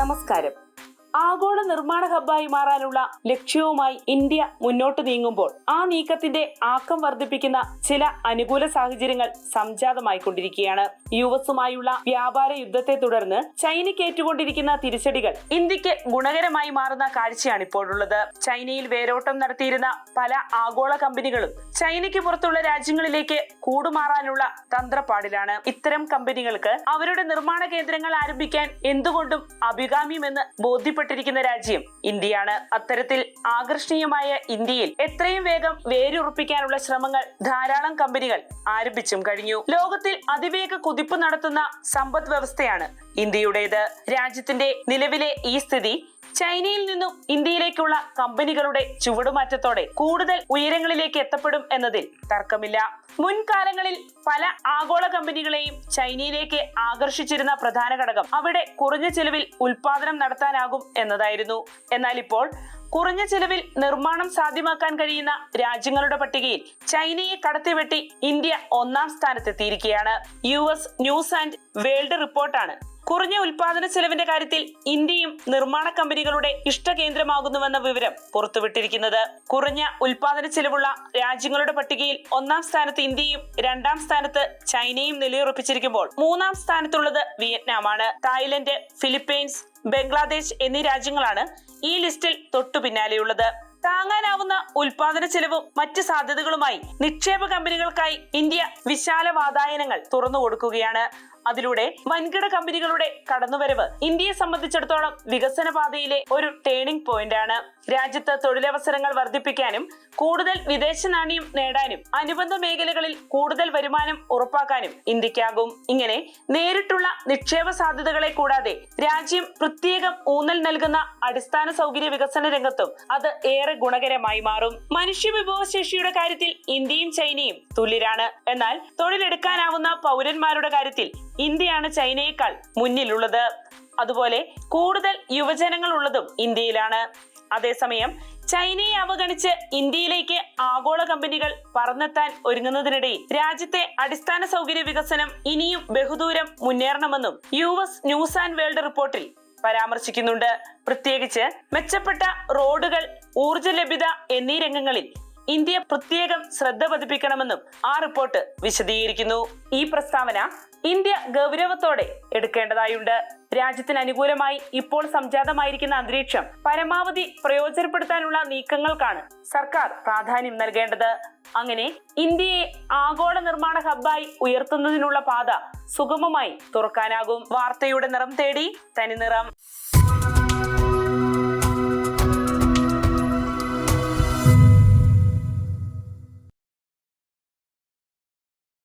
നമസ്കാരം. ആഗോള നിർമ്മാണ ഹബ്ബായി മാറാനുള്ള ലക്ഷ്യവുമായി ഇന്ത്യ മുന്നോട്ട് നീങ്ങുമ്പോൾ ആ നീക്കത്തിന്റെ ആക്കം വർദ്ധിപ്പിക്കുന്ന ചില അനുകൂല സാഹചര്യങ്ങൾ സംജാതമായിക്കൊണ്ടിരിക്കുകയാണ്. യു എസുമായുള്ള വ്യാപാര യുദ്ധത്തെ തുടർന്ന് ചൈനയ്ക്ക് ഏറ്റുകൊണ്ടിരിക്കുന്ന തിരിച്ചടികൾ ഇന്ത്യയ്ക്ക് ഗുണകരമായി മാറുന്ന കാഴ്ചയാണ് ഇപ്പോഴുള്ളത്. ചൈനയിൽ വേരോട്ടം നടത്തിയിരുന്ന പല ആഗോള കമ്പനികളും ചൈനയ്ക്ക് പുറത്തുള്ള രാജ്യങ്ങളിലേക്ക് കൂടുമാറാനുള്ള തന്ത്രപ്പാടിലാണ്. ഇത്തരം കമ്പനികൾക്ക് അവരുടെ നിർമ്മാണ കേന്ദ്രങ്ങൾ ആരംഭിക്കാൻ എന്തുകൊണ്ടും അഭികാമ്യമെന്ന് ബോധ്യപ്പെട്ടിരിക്കുന്ന രാജ്യം ഇന്ത്യയാണ്. അത്തരത്തിൽ ആകർഷണീയമായ ഇന്ത്യയിൽ എത്രയും വേഗം വേരുറപ്പിക്കാനുള്ള ശ്രമങ്ങൾ ധാരാളം കമ്പനികൾ ആരംഭിച്ചും കഴിഞ്ഞു. ലോകത്തിൽ അതിവേഗ കുതിപ്പ് നടത്തുന്ന സമ്പദ് വ്യവസ്ഥയാണ് ഇന്ത്യയുടേത്. രാജ്യത്തിന്റെ നിലവിലെ ഈ സ്ഥിതി ചൈനയിൽ നിന്നും ഇന്ത്യയിലേക്കുള്ള കമ്പനികളുടെ ചുവടുമാറ്റത്തോടെ കൂടുതൽ ഉയരങ്ങളിലേക്ക് എത്തപ്പെടും എന്നതിൽ തർക്കമില്ല. മുൻകാലങ്ങളിൽ പല ആഗോള കമ്പനികളെയും ചൈനയിലേക്ക് ആകർഷിച്ചിരുന്ന പ്രധാന ഘടകം അവിടെ കുറഞ്ഞ ചെലവിൽ ഉൽപാദനം നടത്താനാകും എന്നതായിരുന്നു. എന്നാൽ ഇപ്പോൾ കുറഞ്ഞ ചെലവിൽ നിർമ്മാണം സാധ്യമാക്കാൻ കഴിയുന്ന രാജ്യങ്ങളുടെ പട്ടികയിൽ ചൈനയെ കടത്തിവെട്ടി ഇന്ത്യ ഒന്നാം സ്ഥാനത്തെത്തിയിരിക്കുകയാണ്. U S news and world റിപ്പോർട്ടാണ് കുറഞ്ഞ ഉൽപാദന ചെലവിന്റെ കാര്യത്തിൽ ഇന്ത്യയും നിർമ്മാണ കമ്പനികളുടെ ഇഷ്ട ഇഷ്ടകേന്ദ്രമാകുന്നുവെന്ന വിവരം പുറത്തുവിട്ടിരിക്കുന്നത്. കുറഞ്ഞ ഉൽപാദന ചെലവുള്ള രാജ്യങ്ങളുടെ പട്ടികയിൽ ഒന്നാം സ്ഥാനത്ത് ഇന്ത്യയും രണ്ടാം സ്ഥാനത്ത് ചൈനയും നിലയുറപ്പിച്ചിരിക്കുമ്പോൾ മൂന്നാം സ്ഥാനത്തുള്ളത് വിയറ്റ്നാമാണ്. തായ്ലൻഡ് ഫിലിപ്പീൻസ് ബംഗ്ലാദേശ് എന്നീ രാജ്യങ്ങളാണ് ഈ ലിസ്റ്റിൽ തൊട്ടു പിന്നാലെയുള്ളത് താങ്ങാനാവുന്ന ഉൽപാദന ചെലവും മറ്റ് സാധ്യതകളുമായി നിക്ഷേപ കമ്പനികൾക്കായി ഇന്ത്യ വിശാല വാതായനങ്ങൾ തുറന്നു കൊടുക്കുകയാണ്. അതിലൂടെ വൻകിട കമ്പനികളുടെ കടന്നുവരവ് ഇന്ത്യയെ സംബന്ധിച്ചിടത്തോളം വികസന പാതയിലെ ഒരു ടേണിംഗ് പോയിന്റ് ആണ്. രാജ്യത്ത് തൊഴിലവസരങ്ങൾ വർദ്ധിപ്പിക്കാനും കൂടുതൽ വിദേശ നാണ്യം നേടാനും അനുബന്ധ മേഖലകളിൽ കൂടുതൽ വരുമാനം ഉറപ്പാക്കാനും ഇന്ത്യക്കാകും. ഇങ്ങനെ നേരിട്ടുള്ള നിക്ഷേപ സാധ്യതകളെ കൂടാതെ രാജ്യം പ്രത്യേകം ഊന്നൽ നൽകുന്ന അടിസ്ഥാന സൗകര്യ വികസന രംഗത്തും അത് ഏറെ ഗുണകരമായി മാറും. മനുഷ്യ വിഭവശേഷിയുടെ കാര്യത്തിൽ ഇന്ത്യയും ചൈനയും തുല്യരാണ്. എന്നാൽ തൊഴിലെടുക്കാനാവുന്ന പൗരന്മാരുടെ കാര്യത്തിൽ ഇന്ത്യയാണ് ചൈനയേക്കാൾ മുന്നിലുള്ളത്. അതുപോലെ കൂടുതൽ യുവജനങ്ങൾ ഉള്ളതും ഇന്ത്യയിലാണ്. അതേസമയം ചൈനയെ അവഗണിച്ച് ഇന്ത്യയിലേക്ക് ആഗോള കമ്പനികൾ പറന്നെത്താൻ ഒരുങ്ങുന്നതിനിടയിൽ രാജ്യത്തെ അടിസ്ഥാന സൗകര്യ വികസനം ഇനിയും ബഹുദൂരം മുന്നേറണമെന്നും U S news and world റിപ്പോർട്ടിൽ പരാമർശിക്കുന്നുണ്ട്. പ്രത്യേകിച്ച് മെച്ചപ്പെട്ട റോഡുകൾ ഊർജ ലഭ്യത എന്നീ രംഗങ്ങളിൽ ഇന്ത്യ പ്രത്യേകം ശ്രദ്ധ പതിപ്പിക്കണമെന്നും ആ റിപ്പോർട്ട് വിശദീകരിക്കുന്നു. ഈ പ്രസ്താവന ഇന്ത്യ ഗൗരവത്തോടെ എടുക്കേണ്ടതായുണ്ട്. രാജ്യത്തിന് അനുകൂലമായി ഇപ്പോൾ സംജാതമായിരിക്കുന്ന അന്തരീക്ഷം പരമാവധി പ്രയോജനപ്പെടുത്താനുള്ള നീക്കങ്ങൾക്കാണ് സർക്കാർ പ്രാധാന്യം നൽകേണ്ടത്. അങ്ങനെ ഇന്ത്യയെ ആഗോള നിർമ്മാണ ഹബ്ബായി ഉയർത്തുന്നതിനുള്ള പാത സുഗമമായി തുറക്കാനാകും. വാർത്തയുടെ നിറം തേടി തനിനിറം.